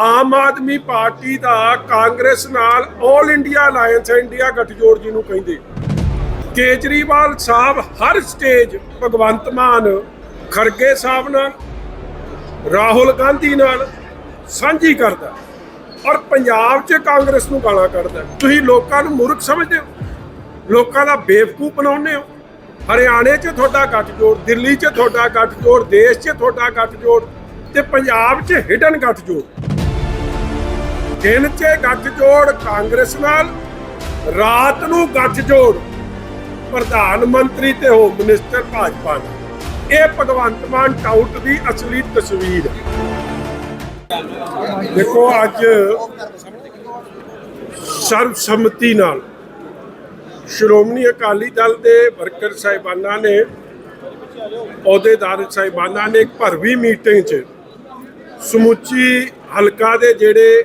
Aam Aadmi party ਦਾ ਕਾਂਗਰਸ ਨਾਲ 올 India alliance India ਗੱਠਜੋੜ ਜਿਹਨੂੰ ਕਹਿੰਦੇ। ਕੇਜਰੀਵਾਲ ਸਾਹਿਬ ਹਰ ਸਟੇਜ ਭਗਵੰਤ ਮਾਨ ਖਰਗੇ ਸਾਹਿਬ ਨਾਲ, ਰਾਹੁਲ ਗਾਂਧੀ ਨਾਲ ਸਾਂਝੀ ਕਰਦਾ ਔਰ ਪੰਜਾਬ 'ਚ ਕਾਂਗਰਸ ਨੂੰ ਗਾਲਾਂ ਕੱਢਦਾ। ਤੁਸੀਂ ਲੋਕਾਂ ਨੂੰ ਮੂਰਖ ਸਮਝਦੇ ਹੋ? ਲੋਕਾਂ ਦਾ ਬੇਵਕੂਫ ਬਣਾਉਂਦੇ ਹੋ? ਹਰਿਆਣੇ 'ਚ ਤੁਹਾਡਾ ਗੱਠਜੋੜ, ਦਿੱਲੀ 'ਚ ਤੁਹਾਡਾ ਗੱਠਜੋੜ, ਦੇਸ਼ 'ਚ ਤੁਹਾਡਾ ਗੱਠਜੋੜ ਤੇ ਪੰਜਾਬ 'ਚ ਹਿਡਨ ਗੱਠਜੋੜ। ਦਿਨ 'ਚ ਗੱਠਜੋੜ ਕਾਂਗਰਸ ਨਾਲ, ਰਾਤ ਨੂੰ ਗੱਠਜੋੜ ਪ੍ਰਧਾਨ ਮੰਤਰੀ ਤੇ ਹੋਮ ਮਿਨਿਸਟਰ ਭਾਜਪਾ ਨਾਲ। ਇਹ ਭਗਵੰਤ ਮਾਨ ਟਾਊਟ ਦੀ ਅਸਲੀ ਤਸਵੀਰ ਹੈ। ਦੇਖੋ ਅੱਜ ਸਰਬਸੰਮਤੀ ਨਾਲ ਸ਼੍ਰੋਮਣੀ ਅਕਾਲੀ ਦਲ ਦੇ ਵਰਕਰ ਸਾਹਿਬਾਨਾਂ ਨੇ, ਅਹੁਦੇਦਾਰ ਸਾਹਿਬਾਨਾਂ ਨੇ ਇੱਕ ਭਰਵੀ ਮੀਟਿੰਗ 'ਚ ਸਮੁੱਚੀ ਹਲਕਾ ਦੇ ਜਿਹੜੇ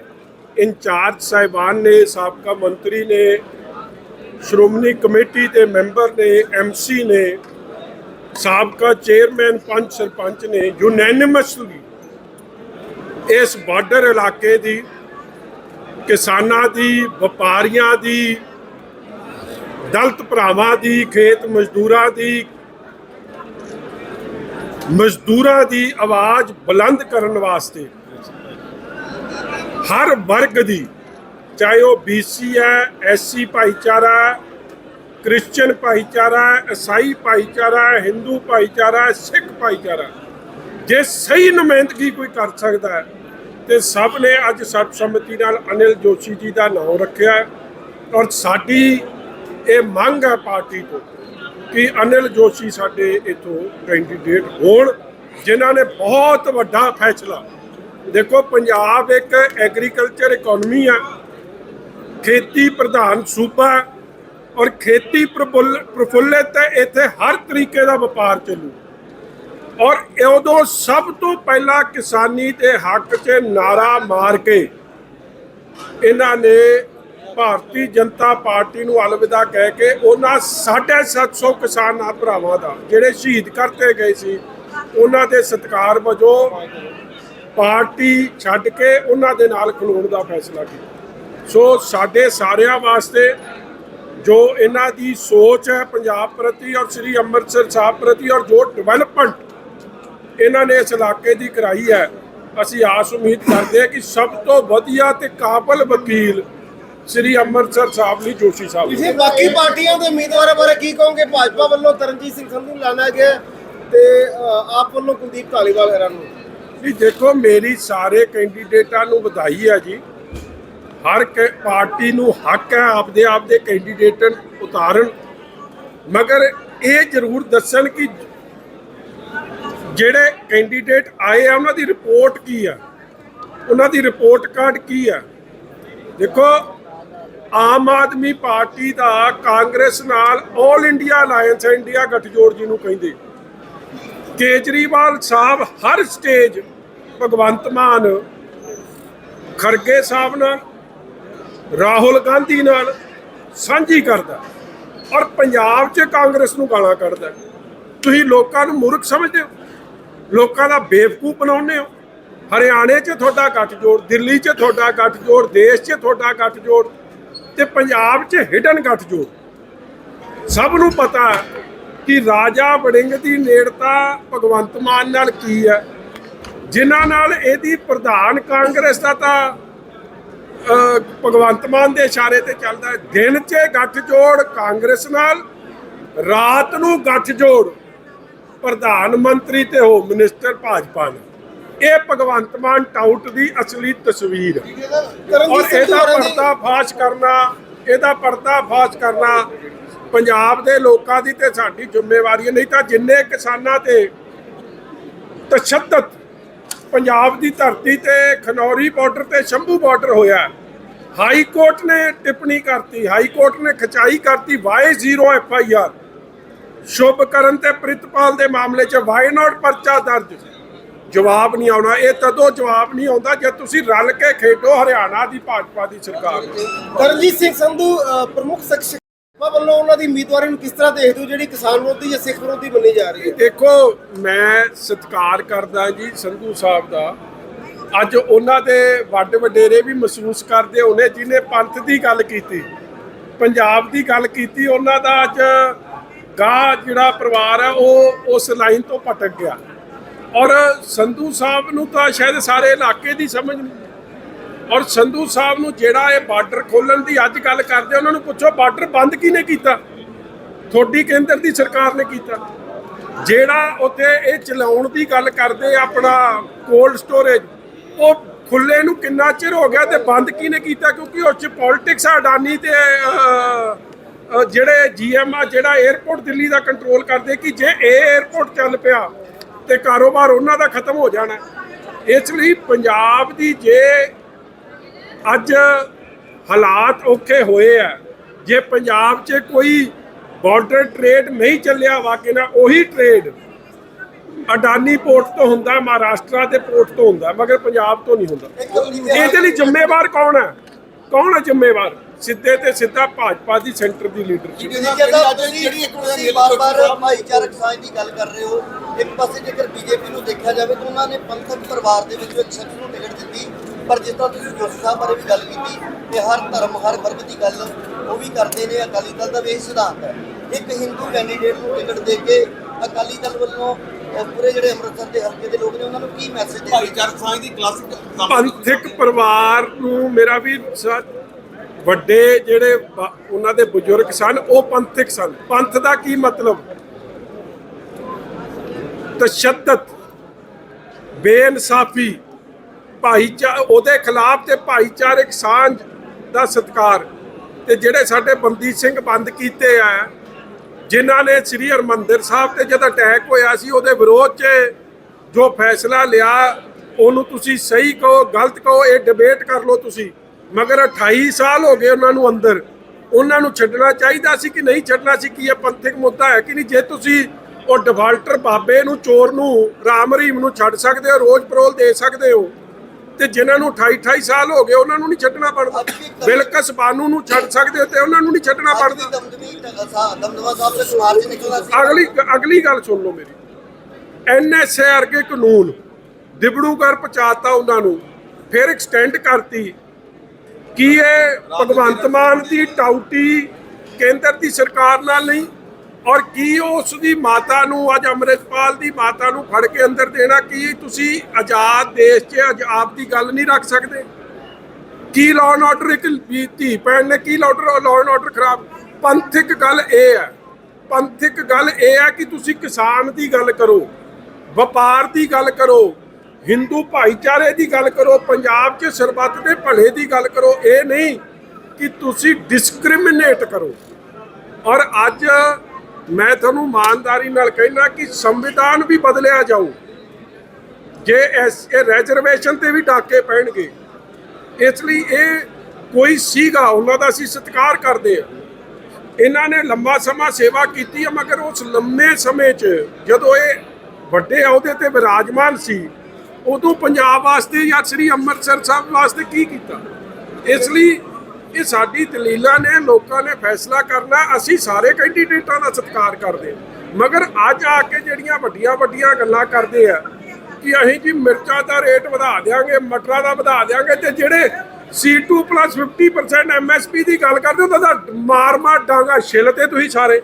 ਇੰਚਾਰਜ ਸਾਹਿਬਾਨ ਨੇ, ਸਾਬਕਾ ਮੰਤਰੀ ਨੇ, ਸ਼੍ਰੋਮਣੀ ਕਮੇਟੀ ਦੇ ਮੈਂਬਰ ਨੇ ਐਮਸੀ ਨੇ, ਸਾਬਕਾ ਚੇਅਰਮੈਨ ਪੰਚ ਸਰਪੰਚ ਨੇ ਯੂਨੈਨਿਮਸਲੀ ਇਸ ਬਾਰਡਰ ਇਲਾਕੇ ਦੀ, ਕਿਸਾਨਾਂ ਦੀ, ਵਪਾਰੀਆਂ ਦੀ, ਦਲਤ ਭਰਾਵਾਂ ਦੀ, ਖੇਤ ਮਜ਼ਦੂਰਾਂ ਦੀ ਮਜ਼ਦੂਰਾਂ ਦੀ ਆਵਾਜ਼ ਬੁਲੰਦ ਕਰਨ ਵਾਸਤੇ ਹਰ ਵਰਗ ਦੀ ਚਾਹੇ ਉਹ ਬੀਸੀ ਹੈ ਐਸਸੀ ਭਾਈਚਾਰਾ ਹੈ, ਕ੍ਰਿਸਚੀਅਨ ਭਾਈਚਾਰਾ ਈਸਾਈ ਭਾਈਚਾਰਾ ਹਿੰਦੂ ਭਾਈਚਾਰਾ ਸਿੱਖ ਭਾਈਚਾਰਾ ਜੇ ਸਹੀ ਨੁਮਾਇੰਦਗੀ ਕੋਈ ਕਰ ਸਕਦਾ ਹੈ ਤੇ ਸਭ ਨੇ ਅੱਜ ਸਰਬਸੰਮਤੀ ਨਾਲ ਅਨਿਲ ਜੋਸ਼ੀ ਜੀ ਦਾ ਨਾਮ ਰੱਖਿਆ ਔਰ ਸਾਡੀ ਇਹ ਮੰਗ ਹੈ ਪਾਰਟੀ ਤੋਂ ਕਿ ਅਨਿਲ ਜੋਸ਼ੀ ਸਾਡੇ ਇਥੋਂ ਕੈਂਡੀਡੇਟ ਹੋਣ ਜਿਨ੍ਹਾਂ ਨੇ ਬਹੁਤ ਵੱਡਾ ਫੈਸਲਾ ਦੇਖੋ, ਪੰਜਾਬ ਇੱਕ ਐਗਰੀਕਲਚਰ ਇਕਨੋਮੀ ਹੈ ਖੇਤੀ ਪ੍ਰਧਾਨ ਸੂਬਾ ਔਰ ਖੇਤੀ ਪ੍ਰਫੁੱਲ- ਪ੍ਰਫੁੱਲਿਤ ਹੈ। ਇੱਥੇ ਹਰ ਤਰੀਕੇ ਦਾ ਵਪਾਰ ਚੱਲੂ। ਔਰ ਉਦੋਂ ਸਭ ਤੋਂ ਪਹਿਲਾਂ ਕਿਸਾਨੀ ਦੇ ਹੱਕ 'ਚ ਨਾਰਾ ਮਾਰ ਕੇ ਇਹਨਾਂ ਨੇ ਭਾਰਤੀ ਜਨਤਾ ਪਾਰਟੀ ਨੂੰ ਅਲਵਿਦਾ ਕਹਿ ਕੇ ਉਹਨਾਂ 750 ਕਿਸਾਨਾਂ ਭਰਾਵਾਂ ਦਾ, ਜਿਹੜੇ ਸ਼ਹੀਦ ਕਰਤੇ ਗਏ ਸੀ, ਉਹਨਾਂ ਦੇ ਸਤਿਕਾਰ ਵਜੋਂ ਪਾਰਟੀ ਛੱਡ ਕੇ ਉਹਨਾਂ ਦੇ ਨਾਲ ਖਲੋਣ ਦਾ ਫੈਸਲਾ ਕੀਤਾ। ਸੋ ਸਾਡੇ ਸਾਰਿਆਂ ਵਾਸਤੇ ਜੋ ਇਹਨਾਂ ਦੀ ਸੋਚ ਹੈ ਪੰਜਾਬ ਪ੍ਰਤੀ ਔਰ ਸ੍ਰੀ ਅੰਮ੍ਰਿਤਸਰ ਸਾਹਿਬ ਪ੍ਰਤੀ ਔਰ ਜੋ ਡਿਵੈਲਪਮੈਂਟ ਇਹਨਾਂ ਨੇ ਇਸ ਇਲਾਕੇ ਦੀ ਕਰਾਈ ਹੈ, ਅਸੀਂ ਆਸ ਉਮੀਦ ਕਰਦੇ ਹਾਂ ਕਿ ਸਭ ਤੋਂ ਵਧੀਆ ਤੇ ਕਾਬਲ ਵਕੀਲ ਸ੍ਰੀ ਅੰਮ੍ਰਿਤਸਰ ਸਾਹਿਬ ਲਈ ਜੋਸ਼ੀ ਸਾਹਿਬ। ਤੁਸੀਂ ਬਾਕੀ ਪਾਰਟੀਆਂ ਦੇ ਉਮੀਦਵਾਰਾਂ ਬਾਰੇ ਕੀ ਕਹੋਗੇ? ਭਾਜਪਾ ਵੱਲੋਂ ਤਰਨਜੀਤ ਸਿੰਘ ਸੰਧੂ ਨੂੰ ਲਾਣਾ ਗਿਆ ਤੇ ਆਪ ਵੱਲੋਂ ਕੁਲਦੀਪ ਧਾਲੀਵਾਲ ਹੈਰਾਂ ਨੂੰ ਜੀ ਦੇਖੋ, ਮੇਰੀ ਸਾਰੇ ਕੈਂਡੀਡੇਟਾਂ ਨੂੰ ਵਧਾਈ ਹੈ ਜੀ। ਹਰ ਕ- ਪਾਰਟੀ ਨੂੰ ਹੱਕ ਹੈ ਆਪਦੇ ਆਪਦੇ ਕੈਂਡੀਡੇਟ ਉਤਾਰਨ। ਮਗਰ ਇਹ ਜ਼ਰੂਰ ਦੱਸਣ ਕਿ ਜਿਹੜੇ ਕੈਂਡੀਡੇਟ ਆਏ ਆ, ਉਹਨਾਂ ਦੀ ਰਿਪੋਰਟ ਕੀ ਆ? ਉਹਨਾਂ ਦੀ ਰਿਪੋਰਟ ਕਾਰਡ ਕੀ ਆ? ਦੇਖੋ, ਆਮ ਆਦਮੀ ਪਾਰਟੀ ਦਾ ਕਾਂਗਰਸ ਨਾਲ 올 ਇੰਡੀਆ ਅਲਾਈਅੰਸ ਇੰਡੀਆ ਗੱਠਜੋੜ ਜਿਹਨੂੰ ਕਹਿੰਦੇ। ਕੇਜਰੀਵਾਲ ਸਾਹਿਬ ਹਰ ਸਟੇਜ ਭਗਵੰਤ ਮਾਨ ਖਰਗੇ ਸਾਹਿਬ ਨਾਲ, ਰਾਹੁਲ ਗਾਂਧੀ ਨਾਲ ਸਾਂਝੀ ਕਰਦਾ ਔਰ ਪੰਜਾਬ 'ਚ ਕਾਂਗਰਸ ਨੂੰ ਗਾਲਾਂ ਕੱਢਦਾ ਤੁਸੀਂ ਲੋਕਾਂ ਨੂੰ ਮੂਰਖ ਸਮਝਦੇ ਹੋ? ਲੋਕਾਂ ਦਾ ਬੇਵਕੂਫ ਬਣਾਉਂਦੇ ਹੋ? ਹਰਿਆਣੇ 'ਚ ਤੁਹਾਡਾ ਗੱਠਜੋੜ, ਦਿੱਲੀ 'ਚ ਤੁਹਾਡਾ ਗੱਠਜੋੜ, ਦੇਸ਼ 'ਚ ਤੁਹਾਡਾ ਗੱਠਜੋੜ ਤੇ ਪੰਜਾਬ 'ਚ ਹਿਡਨ ਗੱਠਜੋੜ। ਸਭ ਨੂੰ ਪਤਾ ਕਿ ਰਾਜਾ ਵੜਿੰਗ ਦੀ ਨੇੜਤਾ ਭਗਵੰਤ ਮਾਨ ਨਾਲ ਕੀ ਹੈ? ਜਿਨ੍ਹਾਂ ਨਾਲ ਇਹਦੀ ਪ੍ਰਧਾਨ ਕਾਂਗਰਸ ਦਾ ਤਾਂ ਭਗਵੰਤ ਮਾਨ ਦੇ ਇਸ਼ਾਰੇ ਤੇ ਚੱਲਦਾ ਹੈ। ਦਿਨ 'ਚ ਗੱਠਜੋੜ ਕਾਂਗਰਸ ਨਾਲ ਰਾਤ ਨੂੰ ਗੱਠਜੋੜ ਪ੍ਰਧਾਨ ਮੰਤਰੀ ਤੇ ਹੋਮ ਮਿਨਿਸਟਰ ਭਾਜਪਾ ਨਾਲ। ਇਹ ਭਗਵੰਤ ਮਾਨ ਟਾਊਟ ਦੀ ਅਸਲੀ ਤਸਵੀਰ ਹੈ। ਔਰ ਇਹਦਾ ਪਰਦਾ ਫਾਸ਼ ਕਰਨਾ ਇਹਦਾ ਪਰਦਾ ਫਾਸ਼ ਕਰਨਾ ਪੰਜਾਬ ਦੇ ਲੋਕਾਂ ਦੀ ਤੇ ਸਾਡੀ ਜ਼ਿੰਮੇਵਾਰੀ ਹੈ। ਨਹੀਂ ਤਾਂ ਜਿੰਨੇ ਕਿਸਾਨਾਂ ਤੇ ਤਸ਼ੱਦਦ ਪੰਜਾਬ ਦੀ ਧਰਤੀ ਤੇ ਖਨੌਰੀ ਬਾਰਡਰ ਤੇ ਸ਼ੰਭੂ ਬਾਰਡਰ ਹੋਇਆ ਹਾਈ ਕੋਰਟ ਨੇ ਟਿੱਪਣੀ ਕਰਤੀ ਹਾਈ ਕੋਰਟ ਨੇ ਖਚਾਈ ਕਰਤੀ ਵਾਈ 0 ਐਫ ਆਈ ਆਰ ਸ਼ੁਭ ਤੇ ਪ੍ਰਿਤਪਾਲ ਦੇ ਮਾਮਲੇ 'ਚ ਵਾਈ ਨਾਟ ਪਰਚਾ ਦਰਜ? ਜਵਾਬ ਨਹੀਂ ਆਉਣਾ ਇਹ ਤਦੋਂ ਜਵਾਬ ਨਹੀਂ ਆਉਂਦਾ ਜੇ ਤੁਸੀਂ ਰਲ ਕੇ ਖੇਡੋ ਹਰਿਆਣਾ ਦੀ ਭਾਜਪਾ ਦੀ ਸਰਕਾਰ। ਨਾਲ। ਤਰਨਜੀਤ ਸਿੰਘ ਸੰਧੂ ਅ, ਪ੍ਰਮੁੱਖ ਸ਼ਖਸ ਭਾਜਪਾ ਵੱਲੋਂ ਉਹਨਾਂ ਦੀ ਉਮੀਦਵਾਰੀ ਨੂੰ ਕਿਸ ਤਰ੍ਹਾਂ ਦੇਖਦੇ ਹੋ, ਜਿਹੜੀ ਕਿਸਾਨ ਵਿਰੋਧੀ ਜਾਂ ਸਿੱਖ ਵਿਰੋਧੀ ਮੰਨੀ ਜਾ ਰਹੀ ਹੈ? ਦੇਖੋ, ਮੈਂ ਸਤਿਕਾਰ ਕਰਦਾ ਜੀ ਸੰਧੂ ਸਾਹਿਬ ਦਾ। ਅੱਜ ਉਹਨਾਂ ਦੇ ਵੱਡ ਵਡੇਰੇ ਵੀ ਮਹਿਸੂਸ ਕਰਦੇ ਹੋਣੇ ਜਿਨੇ ਪੰਥ ਦੀ ਗੱਲ ਕੀਤੀ, ਪੰਜਾਬ ਦੀ ਗੱਲ ਕੀਤੀ, ਉਹਨਾਂ ਦਾ ਅੱਜ ਗਾਹ ਜਿਹੜਾ ਪਰਿਵਾਰ ਹੈ, ਉਹ ਉਸ ਲਾਈਨ ਤੋਂ ਭਟਕ ਗਿਆ। ਔਰ ਸੰਧੂ ਸਾਹਿਬ ਨੂੰ ਤਾਂ ਸ਼ਾਇਦ ਸਾਰੇ ਇਲਾਕੇ ਦੀ ਸਮਝ ਔਰ ਸੰਧੂ ਸਾਹਿਬ ਨੂੰ ਜਿਹੜਾ ਇਹ ਬਾਰਡਰ ਖੋਲਣ ਦੀ ਅੱਜ ਗੱਲ ਕਰਦੇ ਉਹਨਾਂ ਨੂੰ ਪੁੱਛੋ ਬਾਰਡਰ ਬੰਦ ਕਿਨੇ ਕੀਤਾ? ਥੋੜੀ ਕੇਂਦਰ ਦੀ ਸਰਕਾਰ ਨੇ ਕੀਤਾ। ਜਿਹੜਾ ਉੱਥੇ ਇਹ ਚਲਾਉਣ ਦੀ ਗੱਲ ਕਰਦੇ ਆਪਣਾ ਕੋਲਡ ਸਟੋਰੇਜ ਉਹ ਖੁੱਲੇ ਨੂੰ ਕਿੰਨਾ ਚਿਰ ਹੋ ਗਿਆ ਤੇ ਬੰਦ ਕਿਨੇ ਕੀਤਾ? ਕਿਉਂਕਿ ਉਹ ਚ ਪੋਲਿਟਿਕਸ ਅਡਾਨੀ ਤੇ ਜਿਹੜੇ ਜੀਐਮ ਆ, ਜਿਹੜਾ 에ਅਰਪੋਰਟ ਦਿੱਲੀ ਦਾ ਕੰਟਰੋਲ ਕਰਦੇ ਕਿ ਜੇ ਇਹ 에ਅਰਪੋਰਟ ਚੱਲ ਪਿਆ ਤੇ ਕਾਰੋਬਾਰ ਉਹਨਾਂ ਦਾ ਖਤਮ ਹੋ ਜਾਣਾ। ਇਸ ਲਈ ਪੰਜਾਬ ਦੀ ਜੇ ਅੱਜ ਹਾਲਾਤ ਔਖੇ ਹੋਏ ਆ। ਜੇ ਪੰਜਾਬ 'ਚ ਕੋਈ ਬਾਰਡਰ ਟ੍ਰੇਡ ਨਹੀਂ ਚੱਲਿਆ ਵਾਕਿਆ ਨਾ ਉਹੀ ਟ੍ਰੇਡ ਅਡਾਨੀ ਪੋਰਟ ਤੋਂ ਹੁੰਦਾ, ਮਹਾਰਾਸ਼ਟਰ ਦੇ ਪੋਰਟ ਤੋਂ ਹੁੰਦਾ, ਮਗਰ ਪੰਜਾਬ ਤੋਂ ਨਹੀਂ ਹੁੰਦਾ। ਇਹਦੇ ਲਈ ਜ਼ਿੰਮੇਵਾਰ ਕੌਣ ਹੈ ਕੌਣ ਹੈ ਜ਼ਿੰਮੇਵਾਰ? ਸਿੱਧੇ ਤੇ ਸਿੱਧਾ ਭਾਜਪਾ ਦੀ ਸੈਂਟਰ ਦੀ ਲੀਡਰਸ਼ਿਪ ਜਿਹੜੀ ਇੱਕ ਤੁਸੀਂ ਬਾਰ-ਬਾਰ ਭਾਈਚਾਰਕ ਸਾਂਝ ਦੀ ਗੱਲ ਕਰ ਰਹੇ ਹੋ, ਇੱਕ ਪਾਸੇ ਜੇਕਰ ਬੀਜੇਪੀ ਨੂੰ ਦੇਖਿਆ ਜਾਵੇ ਤਾਂ ਉਹਨਾਂ ਨੇ ਪੰਥਕ ਪਰਿਵਾਰ ਦੇ ਵਿੱਚੋਂ ਇੱਕ ਸ਼ਖਸ ਨੂੰ ਟਿਕਟ ਦਿੱਤੀ ਪਰ ਜਿਸ ਤਰ੍ਹਾਂ ਤੁਸੀਂ ਜੋਸ਼ ਸਾਹਿਬ ਬਾਰੇ ਵੀ ਗੱਲ ਕੀਤੀ ਕਿ ਹਰ ਧਰਮ ਹਰ ਵਰਗ ਦੀ ਗੱਲ ਉਹ ਵੀ ਕਰਦੇ ਨੇ ਅਕਾਲੀ ਦਲ ਦਾ ਵੀ ਇਹ ਸਿਧਾਂਤ ਹੈ। ਇੱਕ ਹਿੰਦੂ ਕੈਂਡੀਡੇਟ ਨੂੰ ਟਿਕਟ ਦੇ ਕੇ ਅਕਾਲੀ ਦਲ ਵੱਲੋਂ ਪੂਰੇ ਜਿਹੜੇ ਅੰਮ੍ਰਿਤਸਰ ਦੇ ਹਲਕੇ ਦੇ ਲੋਕ ਨੇ ਉਹਨਾਂ ਨੂੰ ਕੀ ਮੈਸੇਜ ਦੇ ਭਾਈਚਾਰਕ ਸਾਂਝ ਦੀ ਕਲਾਸਿਕ ਪੰਥਕ ਪਰਿਵਾਰ ਨੂੰ ਮੇਰਾ ਵੀ ਵੱਡੇ ਜਿਹੜੇ ਉਹਨਾਂ ਦੇ ਬਜ਼ੁਰਗ ਸਨ ਉਹ ਪੰਥਕ ਸਨ। ਪੰਥ ਦਾ ਕੀ ਮਤਲਬ? ਤਸ਼ੱਦਦ ਬੇਇਨਸਾਫੀ ਭਾਈਚਾਰ ਉਹਦੇ ਖਿਲਾਫ ਤੇ ਭਾਈਚਾਰਕ ਸਾਂਝ ਦਾ ਸਤਕਾਰ। ਤੇ ਜਿਹੜੇ ਸਾਡੇ ਬੰਦੀ ਸਿੰਘ ਬੰਦ ਕੀਤੇ ਆ, ਜਿਨ੍ਹਾਂ ਨੇ ਸ੍ਰੀ ਹਰਮੰਦਰ ਸਾਹਿਬ ਤੇ ਜਦ ਅਟੈਕ ਹੋਇਆ ਸੀ, ਉਹਦੇ ਵਿਰੋਧ 'ਚ ਜੋ ਫੈਸਲਾ ਲਿਆ, ਉਹਨੂੰ ਤੁਸੀਂ ਸਹੀ ਕਹੋ, ਗਲਤ ਕਹੋ, ਇਹ ਡਿਬੇਟ ਕਰ ਲਓ ਤੁਸੀਂ। ਮਗਰ 28 ਸਾਲ ਹੋ ਗਏ ਉਹਨਾਂ ਨੂੰ ਅੰਦਰ। ਉਹਨਾਂ ਨੂੰ ਛੱਡਣਾ ਚਾਹੀਦਾ ਸੀ ਕਿ ਨਹੀਂ ਛੱਡਣਾ ਸੀ, ਕਿ ਇਹ ਪੰਥਕ ਮੁੱਦਾ ਹੈ ਕਿ ਨਹੀਂ? ਜੇ ਤੁਸੀਂ ਉਹ ਡਿਫਾਲਟਰ ਬਾਬੇ ਨੂੰ, ਚੋਰ ਨੂੰ, ਰਾਮ ਰਹੀਮ ਨੂੰ ਛੱਡ ਸਕਦੇ ਹੋ ਰੋਜ਼ ਪਰੋਲ ਦੇ ਸਕਦੇ ਹੋ ਤੇ ਜਿਨ੍ਹਾਂ ਨੂੰ 28 28 ਸਾਲ ਹੋ ਗਏ ਉਹਨਾਂ ਨੂੰ ਨਹੀਂ ਛੱਡਣਾ ਪੜਦਾ। ਬਿਲਕਸ ਬਾਨੂ ਨੂੰ ਛੱਡ ਸਕਦੇ ਤੇ ਉਹਨਾਂ ਨੂੰ ਨਹੀਂ ਛੱਡਣਾ ਪੜਦਾ। ਅਗਲੀ ਅਗਲੀ ਗੱਲ ਸੁਣ ਲਓ ਮੇਰੀ। ਐਨਐਸਏ ਵਰਗੇ ਕਾਨੂੰਨ ਦਿਬੜੂਗੜ ਪਹੁੰਚਾਤਾ ਉਹਨਾਂ ਨੂੰ ਫਿਰ ਐਕਸਟੈਂਡ ਕਰਤੀ। ਕੀ ਇਹ ਭਗਵੰਤ ਮਾਨ ਦੀ ਟਾਊਟੀ ਕੇਂਦਰ ਦੀ ਸਰਕਾਰ ਨਾਲ ਨਹੀਂ? ਔਰ ਕੀ ਉਸ ਦੀ ਮਾਤਾ ਨੂੰ, ਅੱਜ ਅੰਮ੍ਰਿਤਪਾਲ ਦੀ ਮਾਤਾ ਨੂੰ ਫੜ ਕੇ ਅੰਦਰ ਦੇਣਾ, ਕੀ ਤੁਸੀਂ ਆਜ਼ਾਦ ਦੇਸ਼ 'ਚ ਅੱਜ ਆਪ ਦੀ ਗੱਲ ਨਹੀਂ ਰੱਖ ਸਕਦੇ? ਕੀ ਲਾਅ ਐਂਡ ਆਰਡਰ ਇੱਕ ਧੀ ਭੈਣ ਨੇ, ਕੀ ਲਾਅ ਲਾਅ ਐਂਡ ਆਰਡਰ ਖਰਾਬ? ਪੰਥਕ ਗੱਲ ਇਹ ਹੈ ਪੰਥਕ ਗੱਲ ਇਹ ਹੈ ਕਿ ਤੁਸੀਂ ਕਿਸਾਨ ਦੀ ਗੱਲ ਕਰੋ, ਵਪਾਰ ਦੀ ਗੱਲ ਕਰੋ, ਹਿੰਦੂ ਭਾਈਚਾਰੇ ਦੀ ਗੱਲ ਕਰੋ, ਪੰਜਾਬ 'ਚ ਸਰਬੱਤ ਦੇ ਭਲੇ ਦੀ ਗੱਲ ਕਰੋ, ਇਹ ਨਹੀਂ ਕਿ ਤੁਸੀਂ ਡਿਸਕ੍ਰਿਮੀਨੇਟ ਕਰੋ। ਔਰ ਅੱਜ ਮੈਂ ਤੁਹਾਨੂੰ ਇਮਾਨਦਾਰੀ ਨਾਲ ਕਹਿਣਾ ਕਿ ਸੰਵਿਧਾਨ ਵੀ ਬਦਲਿਆ ਜਾਊ। ਜੇ ਇਸ, ਇਹ ਰਿਜ਼ਰਵੇਸ਼ਨ ਤੇ ਵੀ ਡਾਕੇ ਪੈਣਗੇ। ਇਸ ਲਈ ਇਹ ਕੋਈ ਸੀਗਾ, ਉਹਨਾਂ ਦਾ ਅਸੀਂ ਸਤਿਕਾਰ ਕਰਦੇ ਆ ਇਹਨਾਂ ਨੇ ਲੰਮਾ ਸਮਾਂ ਸੇਵਾ ਕੀਤੀ ਹੈ, ਮਗਰ ਉਸ ਲੰਮੇ ਸਮੇਂ 'ਚ ਜਦੋਂ ਇਹ ਵੱਡੇ ਅਹੁਦੇ ਤੇ ਵਿਰਾਜਮਾਨ ਸੀ, ਉਦੋਂ ਪੰਜਾਬ ਵਾਸਤੇ ਜਾਂ ਸ੍ਰੀ ਅੰਮ੍ਰਿਤਸਰ ਸਾਹਿਬ ਵਾਸਤੇ ਕੀ ਕੀਤਾ? ਇਸ ਲਈ ਇਹ ਸਾਡੀ ਦਲੀਲਾਂ ਨੇ, ਲੋਕਾਂ ਨੇ ਫੈਸਲਾ ਕਰਨਾ, ਅਸੀਂ ਸਾਰੇ ਕੈਂਡੀਡੇਟਾਂ ਦਾ ਸਤਿਕਾਰ ਕਰਦੇ ਮਗਰ ਅੱਜ ਆ ਕੇ ਜਿਹੜੀਆਂ ਵੱਡੀਆਂ ਵੱਡੀਆਂ ਗੱਲਾਂ ਕਰਦੇ ਆ, ਕਿ ਅਸੀਂ ਜੀ ਮਿਰਚਾਂ ਦਾ ਰੇਟ ਵਧਾ ਦਿਆਂਗੇ, ਮਟਰਾਂ ਦਾ ਵਧਾ ਦਿਆਂਗੇ, ਤੇ ਜਿਹੜੇ C2 50% MSP ਦੀ ਗੱਲ ਕਰਦੇ ਹੋ, ਤਾਂ ਮਾਰ ਮਾਰ ਡਾਂਗਾ ਛਿੱਲ ਤੇ ਤੁਸੀਂ ਸਾਰੇ।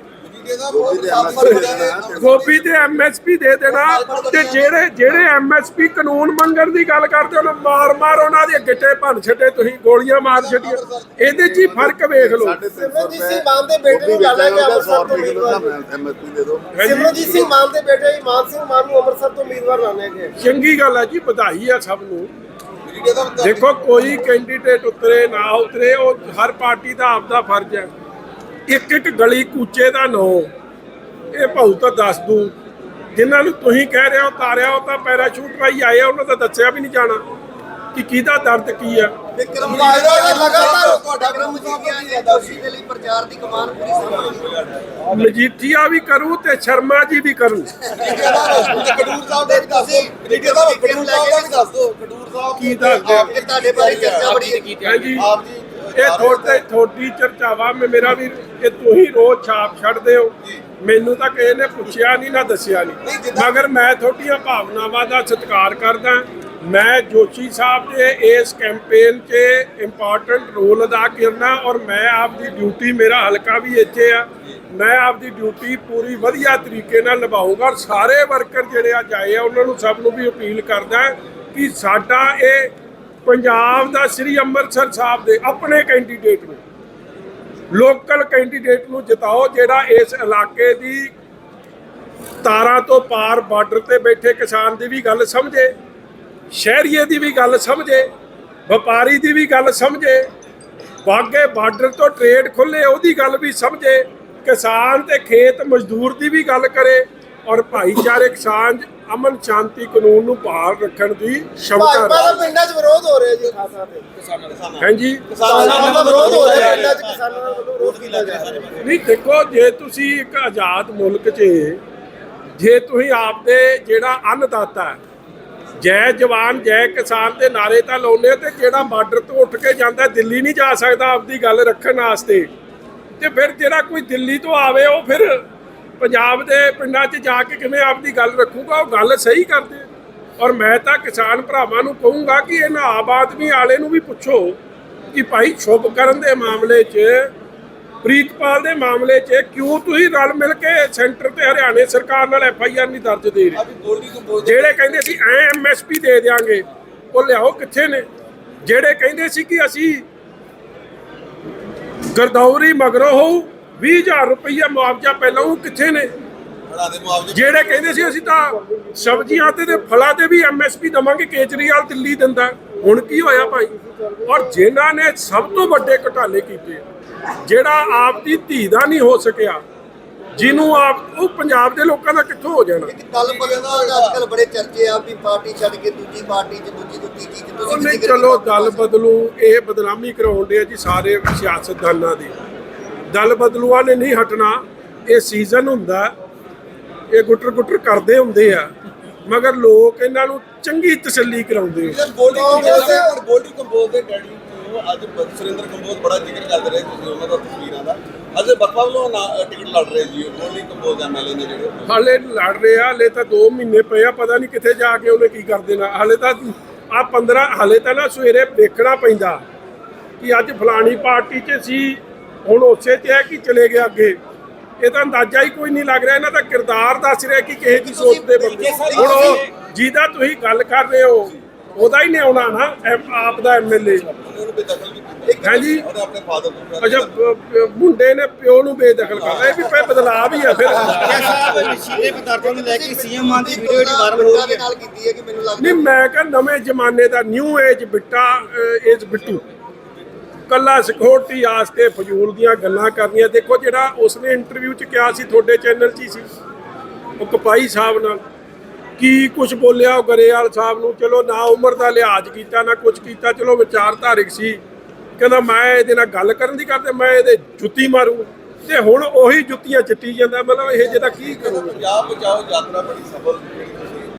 ਗੋਭੀ ਤੇ ਐਮਐਸਪੀ ਦੇ ਦੇਣਾ। ਤੇ ਜਿਹੜੇ ਜਿਹੜੇ ਐਮਐਸਪੀ ਕਾਨੂੰਨ ਮੰਗਣ ਦੀ ਗੱਲ ਕਰਦੇ ਉਹਨਾਂ ਮਾਰ ਮਾਰ ਉਹਨਾਂ ਦੇ ਗਿੱਟੇ ਭੰਨ ਛੱਡੇ ਤੁਸੀਂ ਗੋਲੀਆਂ ਮਾਰ ਛੱਡੀਆਂ। ਇਹਦੇ 'ਚ ਹੀ ਫ਼ਰਕ ਵੇਖ ਲਓ। ਸਿਮਰਨਜੀਤ ਸਿੰਘ ਮਾਨ ਦੇ ਬੇਟੇ ਨੂੰ ਲਾਣਾ ਗਿਆ ਅੰਮ੍ਰਿਤਸਰ ਤੋਂ ਉਮੀਦਵਾਰ ਐਮਐਸਪੀ ਦੇ ਦਿਓ ਸਿਮਰਨਜੀਤ ਸਿੰਘ ਮਾਨ ਦੇ ਬੇਟੇ ਇਮਾਨ ਸਿੰਘ ਮਾਨ ਨੂੰ ਅੰਮ੍ਰਿਤਸਰ ਤੋਂ ਉਮੀਦਵਾਰ ਲਾਣੇ ਗਏ ਚੰਗੀ ਗੱਲ ਹੈ ਜੀ ਵਧਾਈ ਹੈ ਸਭ ਨੂੰ। ਦੇਖੋ ਕੋਈ ਕੈਂਡੀਡੇਟ ਉਤਰੇ ਨਾ ਉਤਰੇ ਉਹ ਹਰ ਪਾਰਟੀ ਦਾ ਆਪਦਾ ਫਰਜ਼ ਹੈ। ਇੱਕ ਇੱਕ ਗਲੀ ਕੂਚੇ ਦਾ ਨਾਂ। ਇਹ ਭਾਊ ਤਾਂ ਦੱਸ ਦੂ। ਜਿਨ੍ਹਾਂ ਨੂੰ ਤੁਸੀਂ ਕਹਿ ਰਹੇ ਹੋ ਤਾਰਿਆ ਉਹ ਤਾਂ ਪੈਰਾਸ਼ੂਟ ਰਾਈ ਆਏ ਆ, ਉਹਨਾਂ ਦਾ ਦੱਸਿਆ ਵੀ ਨਹੀਂ ਜਾਣਾ। ਕਿ ਕਿਹਦਾ ਦਰਦ ਕੀ ਆ? ਵਿਕਰਮ ਭਾਜਪਾ ਲਗਾਤਾਰ ਤੁਹਾਡਾ ਵਿਕਰਮ ਮਜੀਠੀਆ ਦੋਸ਼ੀ ਦੇ ਲਈ ਪ੍ਰਚਾਰ ਦੀ ਕਮਾਨ ਪੂਰੀ ਸੰਭਾਲੀ ਮਜੀਠੀਆ ਵੀ ਕਰੂ ਤੇ ਸ਼ਰਮਾ ਜੀ ਵੀ ਕਰਨ ਕਡੂਰ ਸਾਹਿਬ ਦਾ ਵੀ ਦੱਸ ਕਡੂਰ ਸਾਹਿਬ ਦਾ ਵੀ ਦੱਸ ਕਡੂਰ ਸਾਹਿਬ ਕੀ? ਕਿ ਤੁਹਾਡੇ ਬਾਰੇ ਚਰਚਾ ਬੜੀ ਹੈ। ਹਾਂਜੀ। ਆਪ ਜੀ ਇਹ ਤੁਹਾਡੇ ਤੁਹਾਡੀ ਚਰਚਾਵਾ ਮੈਂ ਮੇਰਾ ਵੀ ਇਹ ਤੁਸੀਂ ਰੋਜ਼ ਛਾਪ ਛੱਡਦੇ ਹੋ। ਮੈਨੂੰ ਤਾਂ ਕਿਸੇ ਨੇ ਪੁੱਛਿਆ ਨਹੀਂ ਨਾ ਦੱਸਿਆ ਨਹੀਂ। ਮਗਰ ਮੈਂ ਤੁਹਾਡੀਆਂ ਭਾਵਨਾਵਾਂ ਦਾ ਸਤਿਕਾਰ ਕਰਦਾ ਮੈਂ ਜੋਸ਼ੀ ਸਾਹਿਬ ਦੇ ਇਸ ਕੈਂਪੇਨ 'ਚ ਇੰਪੋਰਟੈਂਟ ਰੋਲ ਅਦਾ ਕਰਨਾ ਔਰ ਮੈਂ ਆਪਦੀ ਡਿਊਟੀ ਮੇਰਾ ਹਲਕਾ ਵੀ ਇੱਥੇ ਆ। ਮੈਂ ਆਪਦੀ ਡਿਊਟੀ ਪੂਰੀ ਵਧੀਆ ਤਰੀਕੇ ਨਾਲ ਨਿਭਾਊਂਗਾ ਔਰ ਸਾਰੇ ਵਰਕਰ ਜਿਹੜੇ ਅੱਜ ਆਏ ਆ ਉਹਨਾਂ ਨੂੰ ਸਭ ਨੂੰ ਵੀ ਅਪੀਲ ਕਰਦਾ ਕਿ ਸਾਡਾ ਇਹ ਪੰਜਾਬ ਦਾ ਸ੍ਰੀ ਅੰਮ੍ਰਿਤਸਰ ਸਾਹਿਬ ਦੇ ਆਪਣੇ ਕੈਂਡੀਡੇਟ ਨੂੰ ਲੋਕਲ ਕੈਂਡੀਡੇਟ ਨੂੰ ਜਿਤਾਓ, ਜਿਹੜਾ ਇਸ ਇਲਾਕੇ ਦੀ ਤਾਰਾਂ ਤੋਂ ਪਾਰ ਬਾਰਡਰ ਤੇ ਬੈਠੇ ਕਿਸਾਨ ਦੀ ਵੀ ਗੱਲ ਸਮਝੇ, ਸ਼ਹਿਰੀਏ ਦੀ ਵੀ ਗੱਲ ਸਮਝੇ, ਵਪਾਰੀ ਦੀ ਵੀ ਗੱਲ ਸਮਝੇ ਬਾਗੇ ਬਾਰਡਰ ਤੋਂ ਟ੍ਰੇਡ ਖੁੱਲੇ ਉਹਦੀ ਗੱਲ ਵੀ ਸਮਝੇ, ਕਿਸਾਨ ਤੇ ਖੇਤ ਮਜ਼ਦੂਰ ਦੀ ਵੀ ਗੱਲ ਕਰੇ, ਔਰ ਭਾਈਚਾਰਕ ਸਾਂਝ ਅਮਨ ਸ਼ਾਂਤੀ ਕਾਨੂੰਨ ਨੂੰ ਬਹਾਲ ਰੱਖਣ ਦੀ ਸ਼ਮਤਾ ਭਾਜਪਾ ਦਾ ਰੱਖੇ ਪਿੰਡਾਂ 'ਚ ਵਿਰੋਧ ਹੋ ਰਿਹਾ ਜੀ। ਹਾਂਜੀ? ਕਿਸਾਨਾਂ ਦਾ ਵਿਰੋਧ ਹੋ ਰਿਹਾ ਪਿੰਡਾਂ 'ਚ ਕਿਸਾਨਾਂ ਦਾ ਵਿਰੋਧ ਕੀਤਾ ਜਾ ਰਿਹਾ। ਨਹੀਂ ਦੇਖੋ ਜੇ ਤੁਸੀਂ ਇੱਕ ਆਜ਼ਾਦ ਮੁਲਕ 'ਚ ਜੇ ਤੁਸੀਂ ਆਪਦੇ ਜਿਹੜਾ ਅੰਨਦਾਤਾ ਹੈ, ਜੈ ਜਵਾਨ ਜੈ ਕਿਸਾਨ ਦੇ ਨਾਰੇ ਤਾਂ ਲਾਉਂਦੇ ਹੋ ਤੇ ਜਿਹੜਾ ਬਾਰਡਰ ਤੋਂ ਉੱਠ ਕੇ ਜਾਂਦਾ ਦਿੱਲੀ ਨਹੀਂ ਜਾ ਸਕਦਾ ਆਪਦੀ ਗੱਲ ਰੱਖਣ ਵਾਸਤੇ। ਤੇ ਫਿਰ ਜਿਹੜਾ ਕੋਈ ਦਿੱਲੀ ਤੋਂ ਆਵੇ ਉਹ ਫਿਰ ਪੰਜਾਬ ਦੇ ਪਿੰਡਾਂ 'ਚ ਜਾ ਕੇ ਕਿਵੇਂ ਆਪਦੀ ਗੱਲ ਰੱਖੂਗਾ ਉਹ ਗੱਲ ਸਹੀ ਕਰਦੇ ਔਰ ਮੈਂ ਤਾਂ ਕਿਸਾਨ ਭਰਾਵਾਂ ਨੂੰ ਕਹੂੰਗਾ ਕਿ ਇਹਨਾਂ ਆਮ ਆਦਮੀ ਵਾਲੇ ਨੂੰ ਵੀ ਪੁੱਛੋ ਕਿ ਭਾਈ ਸ਼ੁਭ ਕਰਨ ਦੇ ਮਾਮਲੇ 'ਚ ਪ੍ਰੀਤਪਾਲ ਦੇ ਮਾਮਲੇ 'ਚ ਕਿਉਂ ਤੁਸੀਂ ਰਲ ਮਿਲ ਕੇ ਸੈਂਟਰ ਤੇ ਹਰਿਆਣੇ ਸਰਕਾਰ ਨਾਲ ਐਫ ਆਈ ਆਰ ਨਹੀਂ ਦਰਜ ਦੇ ਰਹੇ? ਜਿਹੜੇ ਕਹਿੰਦੇ ਸੀ ਐ ਐਮਐਸਪੀ ਦੇ ਦੇਾਂਗੇ ਉਹ ਲਿਆਓ ਕਿੱਥੇ ਨੇ? ਜਿਹੜੇ ਕਹਿੰਦੇ ਸੀ ਕਿ ਅਸੀਂ ਗਰਦੌਰੀ ਮਗਰੋਂ ਹੋਊ 20000 ਰੁਪਈਆ ਮੁਆਵਜ਼ਾ ਪਹਿਲਾਂ ਉਹ ਕਿੱਥੇ ਨੇ? ਦੇ ਜਿਹੜੇ ਕਹਿੰਦੇ ਸੀ ਅਸੀਂ ਤਾਂ ਸਬਜ਼ੀਆਂ ਤੇ ਤੇ ਫਲਾਂ ਤੇ ਵੀ ਐਮਐਸਪੀ ਦਵਾਂਗੇ ਕੇਜਰੀਵਾਲ ਦਿੱਲੀ ਦਿੰਦਾ। ਹੁਣ ਕੀ ਹੋਇਆ ਭਾਈ? ਔਰ ਜਿਨ੍ਹਾਂ ਨੇ ਸਭ ਤੋਂ ਵੱਡੇ ਘਟਾਲੇ ਕੀਤੇ ਜਿਹੜਾ ਆਪ ਦੀ ਧੀ ਦਾ ਨਹੀਂ ਹੋ ਸਕਿਆ ਜਿਹਨੂੰ ਆਪ ਉਹ ਪੰਜਾਬ ਦੇ ਲੋਕਾਂ ਦਾ ਕਿੱਥੋਂ ਹੋ ਜਾਣਾ? ਇੱਕ ਦਲ ਬਦਲ ਦਾ ਅੱਜ ਕੱਲ ਬੜੇ ਚਰਚੇ ਆ ਵੀ ਪਾਰਟੀ ਛੱਡ ਕੇ ਦੂਜੀ ਪਾਰਟੀ 'ਚ ਦੂਜੀ ਤੋਂ ਤੀਜੀ 'ਚ ਉਹ ਤੁਸੀਂ ਚਲੋ। ਦਲ ਬਦਲੂ ਇਹ ਬਦਨਾਮੀ ਕਰਾਉਂਦੇ ਆ ਜੀ ਸਾਰੇ ਸਿਆਸਤਦਾਨਾਂ ਦੀ। ਦਲ ਬਦਲੂਆਂ ਨੇ ਨਹੀਂ ਹਟਣਾ ਇਹ ਸੀਜ਼ਨ ਹੁੰਦਾ ਇਹ ਗੁੱਟਰ ਗੁੱਟਰ ਕਰਦੇ ਹੁੰਦੇ ਆ ਮਗਰ ਲੋਕ ਇਹਨਾਂ ਨੂੰ ਚੰਗੀ ਤਸੱਲੀ ਕਰਾਉਂਦੇ ਆ। ਯਾਰ ਗੋਲਡੀ ਕਾਂਗਰਸ ਕੰਬੋਜ ਔਰ ਗੋਲਡੀ ਕੰਬੋਜ ਦੇ ਡੈਡੀ ਨੂੰ ਅੱਜ ਬ- ਸੁਰਿੰਦਰ ਕੰਬੋਜ ਬੜਾ ਜ਼ਿਕਰ ਕਰਦੇ ਰਹੇ ਤੁਸੀਂ ਉਹਨਾਂ ਦਾ ਤਸਵੀਰਾਂ ਦਾ। ਅੱਜ ਬਸਪਾ ਵੱਲੋਂ ਨਾ- ਟਿਕਟ ਲੜ ਰਹੇ ਜੀ ਉਹ ਗੋਲਡੀ ਕੰਬੋਜ ਐਮਐਲਏ ਨੇ ਜਿਹੜੇ ਹਾਲੇ ਲੜ ਰਹੇ ਆ ਹਾਲੇ ਤਾਂ 2 ਮਹੀਨੇ ਪਏ ਆ ਪਤਾ ਨਹੀਂ ਕਿੱਥੇ ਜਾ ਕੇ ਉਹਨੇ ਕੀ ਕਰ ਦੇਣਾ। ਹਾਲੇ ਤਾਂ ਆ 15 ਹਾਲੇ ਤਾਂ ਨਾ ਸਵੇਰੇ ਦੇਖਣਾ ਪੈਂਦਾ ਕਿ ਅੱਜ ਫਲਾਣੀ ਪਾਰਟੀ 'ਚ ਸੀ ਹੁਣ ਉਸੇ 'ਚ ਹੈ ਕਿ ਚਲੇ ਗਿਆ ਅੱਗੇ। ਇਹ ਤਾਂ ਅੰਦਾਜ਼ਾ ਹੀ ਕੋਈ ਨਹੀਂ ਲੱਗ ਰਿਹਾ ਇਹਨਾਂ ਦਾ ਕਿਰਦਾਰ ਦੱਸ ਰਿਹਾ ਕਿ ਕਿਸੇ ਦੀ ਸੋਚ ਦੇ ਬੰਦੇ। ਹੁਣ ਉਹ ਜਿਹਦਾ ਤੁਸੀਂ ਗੱਲ ਕਰ ਰਹੇ ਹੋ ਉਹਦਾ ਹੀ ਨਹੀਂ ਆਉਣਾ ਨਾ ਆਪ ਦਾ ਐਮਐਲਏ ਹਾਂਜੀ। ਅੱਛਾ ਮੁੰਡੇ ਨੇ ਪਿਓ ਨੂੰ ਬੇਦਖਲ ਕਰਦਾ ਇਹ ਵੀ ਪੈ ਬਦਲਾਅ ਵੀ ਆ ਫਿਰ। ਨਸ਼ੀਲੇ ਪਦਾਰਥਾਂ ਨੂੰ ਲੈ ਕੇ ਸੀਐਮ ਮਾਨ ਦੀ ਤੁਸੀਂ ਵੀਡੀਓ ਜਿਹੜੀ ਵਾਇਰਲ ਹੋ ਲੋਕਾਂ ਰਹੀ ਦੇ ਹੈ ਨਾਲ ਕੀਤੀ ਹੈ ਕਿ ਮੈਨੂੰ ਲੱਗਦਾ ਨਹੀਂ ਮੈਂ ਕਿਹਾ ਨਵੇਂ ਜ਼ਮਾਨੇ ਦਾ new age Bitta age Bittu. ਕੱਲਾ ਸਿਕਿਉਰਟੀ ਆਸਤੇ ਫਜ਼ੂਲ ਦੀਆਂ ਗੱਲਾਂ ਕਰਨੀਆਂ। ਦੇਖੋ ਜਿਹੜਾ ਉਸਨੇ ਇੰਟਰਵਿਊ 'ਚ ਕਿਹਾ ਸੀ, ਤੁਹਾਡੇ ਚੈਨਲ 'ਚ ਹੀ ਸੀ। ਉਹ ਕਪਾਈ ਸਾਹਿਬ ਨਾਲ। ਕੀ ਕੁਝ ਬੋਲਿਆ ਉਹ ਗਰੇਵਾਲ ਸਾਹਿਬ ਨੂੰ? ਚਲੋ ਨਾ ਉਮਰ ਦਾ ਲਿਹਾਜ਼ ਕੀਤਾ, ਨਾ ਕੁਝ ਕੀਤਾ। ਚਲੋ ਵਿਚਾਰਧਾਰਕ ਸੀ। ਕਹਿੰਦਾ, ਮੈਂ ਇਹਦੇ ਨਾਲ ਗੱਲ ਕਰਨ ਦੀ ਕਰਦੇ, ਮੈਂ ਇਹਦੇ ਜੁੱਤੀ ਮਾਰੂ। ਤੇ ਹੁਣ ਉਹੀ ਜੁੱਤੀਆਂ ਚਿੱਟੀ ਜਾਂਦਾ। ਮਤਲਬ ਇਹ ਜਿਹਦਾ ਕੀ ਕਰੂਗਾ? ਪੰਜਾਬ ਬਚਾਓ ਯਾਤਰਾ ਬੜੀ ਸਫਲ।